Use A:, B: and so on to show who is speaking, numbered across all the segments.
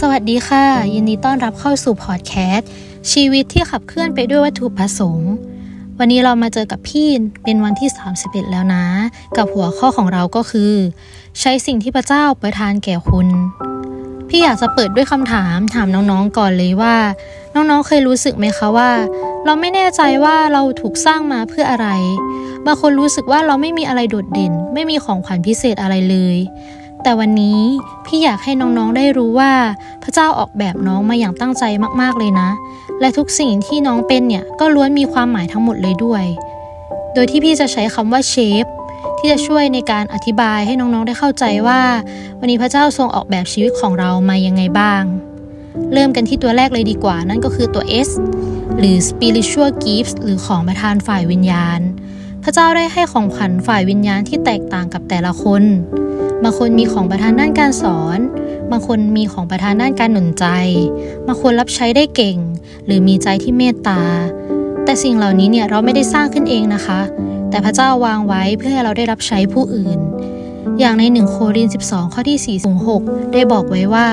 A: สวัสดีค่ะ ยินดีต้อนรับเข้าสู่พอดแคสต์ชีวิตที่ขับเคลื่อนไปด้วยวัตถุประสงค์ วันนี้เรามาเจอกับพี่เป็นวันที่ 31 แล้วนะ กับหัวข้อของเราก็คือ ใช้สิ่งที่พระเจ้าประทานแก่คุณ พี่อยากจะเปิดด้วยคำถามถามน้องๆก่อนเลยว่า น้องๆเคยรู้สึกไหมคะว่า เราไม่แน่ใจว่าเราถูกสร้างมาเพื่ออะไรบางคนรู้สึกว่าเราไม่มีอะไรโดดเด่น ไม่มีของขวัญพิเศษอะไรเลย แต่วันนี้พี่อยากให้น้องๆได้รู้ว่าพระเจ้าออกแบบน้องมาอย่างตั้งใจมากๆเลยนะ และทุกสิ่งที่น้องเป็นเนี่ยก็ล้วนมีความหมายทั้งหมดเลยด้วย โดยที่พี่จะใช้คำว่าเชฟที่จะช่วยในการอธิบายให้น้องๆได้เข้าใจว่า วันนี้พระเจ้าทรงออกแบบชีวิตของเรามายังไงบ้าง เริ่มกันที่ตัวแรกเลยดีกว่า นั่นก็คือตัว S หรือ spiritual gifts หรือของประทานฝ่ายวิญญาณ พระเจ้าได้ให้ของขวัญฝ่ายวิญญาณที่แตกต่างกับแต่ละคน บางคนมีของประทานด้านการสอน บางคนมีของประทานด้านการหนุนใจ บางคนรับใช้ได้เก่ง หรือมีใจที่เมตตา แต่สิ่งเหล่านี้เนี่ยเราไม่ได้สร้างขึ้นเองนะคะ แต่พระเจ้าวางไว้เพื่อให้เราได้รับใช้ผู้อื่น อย่างใน1โครินธ์12 ข้อที่4ถึง6ได้บอกไว้ว่า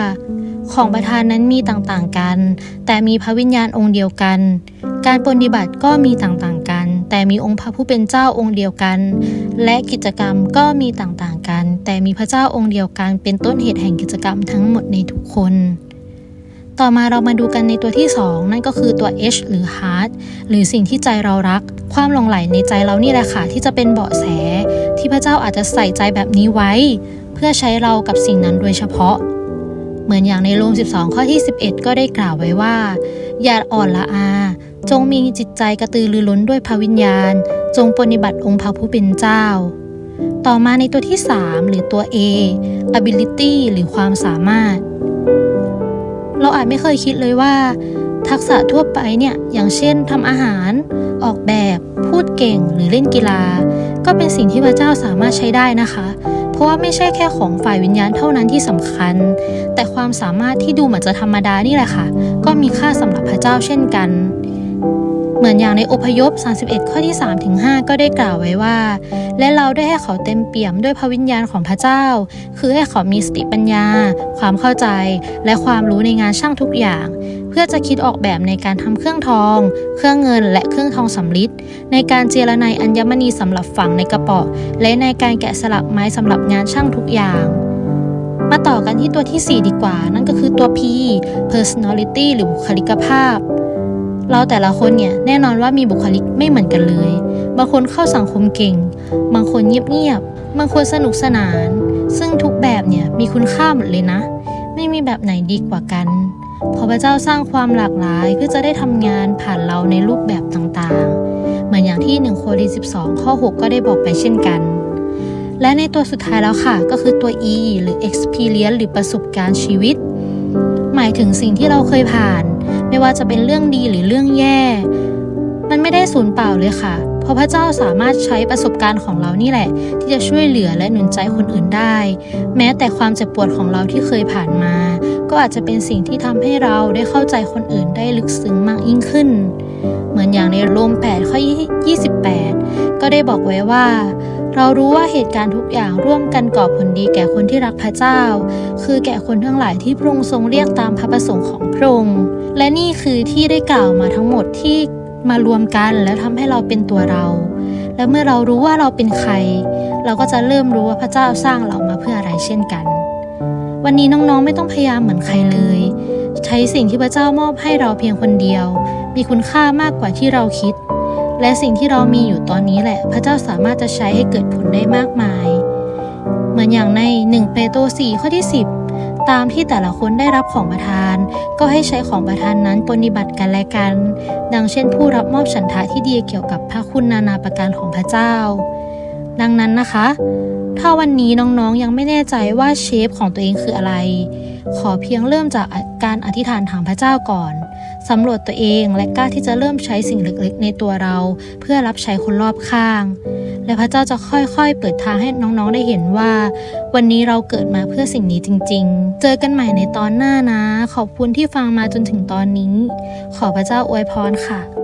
A: ของประทานนั้นมีต่างๆกัน แต่มีพระวิญญาณองค์เดียวกัน การปฏิบัติก็มีต่างๆ แต่มีองค์พระผู้เป็นเจ้าองค์เดียวกัน และกิจกรรมก็มีต่างๆกัน แต่มีพระเจ้าองค์เดียวกัน เป็นต้นเหตุแห่งกิจกรรมทั้งหมดในทุกคน ต่อมาเรามาดูกันในตัวที่ 2 นั่นก็คือตัว H หรือ Heart หรือสิ่งที่ใจเรารัก ความหลงไหลในใจเรานี่แหละค่ะที่จะเป็นเบาะแส ที่พระเจ้าอาจจะใส่ใจแบบนี้ไว้ เพื่อใช้เรากับสิ่งนั้นโดยเฉพาะเหมือนอย่างในโรม 12 ข้อที่ 11 ก็ได้กล่าวไว้ว่า อย่าอ่อนละอา จงมีจิตใจกระตือรือร้นด้วยพระวิญญาณ จงปฏิบัติองค์พระผู้เป็นเจ้า ต่อมาในตัวที่ 3 หรือตัว A ability หรือความสามารถ เราอาจไม่เคยคิดเลยว่า ทักษะทั่วไปเนี่ย อย่างเช่นทำอาหาร ออกแบบ พูดเก่งหรือเล่นกีฬา ก็เป็นสิ่งที่พระเจ้าสามารถใช้ได้นะคะ เพราะว่าไม่ใช่แค่ของฝ่ายวิญญาณเท่านั้นที่สำคัญ แต่ความสามารถที่ดูเหมือนจะธรรมดานี่แหละค่ะ ก็มีค่าสำหรับพระเจ้าเช่นกันเมือนอย่างในอพยพ 31 ข้อที่ 3 ถึง 5 ก็ได้กล่าวไว้ว่า และเราได้ให้เขาเต็มเปี่ยมด้วยพระวิญญาณของพระเจ้า คือให้เขามีสติปัญญา ความเข้าใจ และความรู้ในงานช่างทุกอย่าง เพื่อจะคิดออกแบบในการทำเครื่องทอง เครื่องเงินและเครื่องทองสำริดในการเจรไนอัญมณีสำหรับฝังในกระเป๋าและในการแกะสลักไม้สำหรับงานช่างทุกอย่างมาต่อกันที่ตัวที่ 4 ดีกว่า นั่นก็คือตัว P personality หรือบุคลิกภาพ เราแต่ละคนเนี่ยแน่นอนว่ามีบุคลิกไม่เหมือนกันเลย บางคนเข้าสังคมเก่ง บางคนเงียบๆ บางคนสนุกสนาน ซึ่งทุกแบบเนี่ยมีคุณค่าหมดเลยนะ ไม่มีแบบไหนดีกว่ากันพราะพระเจ้าสร้างความหลากหลายเพื่อจะได้ทำงานผ่านเราในรูปแบบต่างๆ เหมือนอย่างที่1โครินธ์12 ข้อ 6 ก็ได้บอกไปเช่นกัน และในตัวสุดท้ายแล้วค่ะ ก็คือตัว E หรือ experience หรือประสบการณ์ชีวิต หมายถึงสิ่งที่เราเคยผ่าน ไม่ว่าจะเป็นเรื่องดีหรือเรื่องแย่ มันไม่ได้สูญเปล่าเลยค่ะ เพราะพระเจ้าสามารถใช้ประสบการณ์ของเรานี่แหละ ที่จะช่วยเหลือและหนุนใจคนอื่นได้ แม้แต่ความเจ็บปวดของเราที่เคยผ่านมา ก็อาจจะเป็นสิ่งที่ทำให้เราได้เข้าใจคนอื่นได้ลึกซึ้งมากยิ่งขึ้น เหมือนอย่างในโรม8ข้อ28 ก็ได้บอกไว้ว่า เรารู้ว่าเหตุการณ์ทุกอย่างร่วมกันก่อผลดีแก่คนที่รักพระเจ้า คือแก่คนทั้งหลายที่พระองค์ทรงเรียกตามพระประสงค์ของพระองค์ และนี่คือที่ได้กล่าวมาทั้งหมดที่มารวมกันแล้วทำให้เราเป็นตัวเรา และเมื่อเรารู้ว่าเราเป็นใคร เราก็จะเริ่มรู้ว่าพระเจ้าสร้างเรามาเพื่ออะไรเช่นกัน วันนี้น้องๆไม่ต้องพยายามเหมือนใครเลย ใช้สิ่งที่พระเจ้ามอบให้เราเพียงคนเดียว มีคุณค่ามากกว่าที่เราคิด และสิ่งที่เรามีอยู่ตอนนี้แหละ พระเจ้าสามารถจะใช้ให้เกิดผลได้มากมาย เหมือนอย่างใน 1 เปโตร4ข้อที่ 10 ตามที่แต่ละคนได้รับของประทาน ก็ให้ใช้ของประทานนั้นปฏิบัติกันและกัน ดังเช่นผู้รับมอบฉันทะที่ดีเกี่ยวกับพระคุณนานาประการของพระเจ้า ดังนั้นนะคะ ถ้าวันนี้น้องๆยังไม่แน่ใจว่าเชฟของตัวเองคืออะไร ขอเพียงเริ่มจากการอธิษฐานถามพระเจ้าก่อน สำรวจตัวเองและกล้าที่จะเริ่มใช้สิ่งเล็กๆ ในตัวเรา เพื่อรับใช้คนรอบข้าง และพระเจ้าจะค่อยๆ เปิดทางให้น้องๆได้เห็นว่า วันนี้เราเกิดมาเพื่อสิ่งนี้จริง ๆ เจอกันใหม่ในตอนหน้านะ ขอบคุณที่ฟังมาจนถึงตอนนี้ ขอพระเจ้าอวยพรค่ะ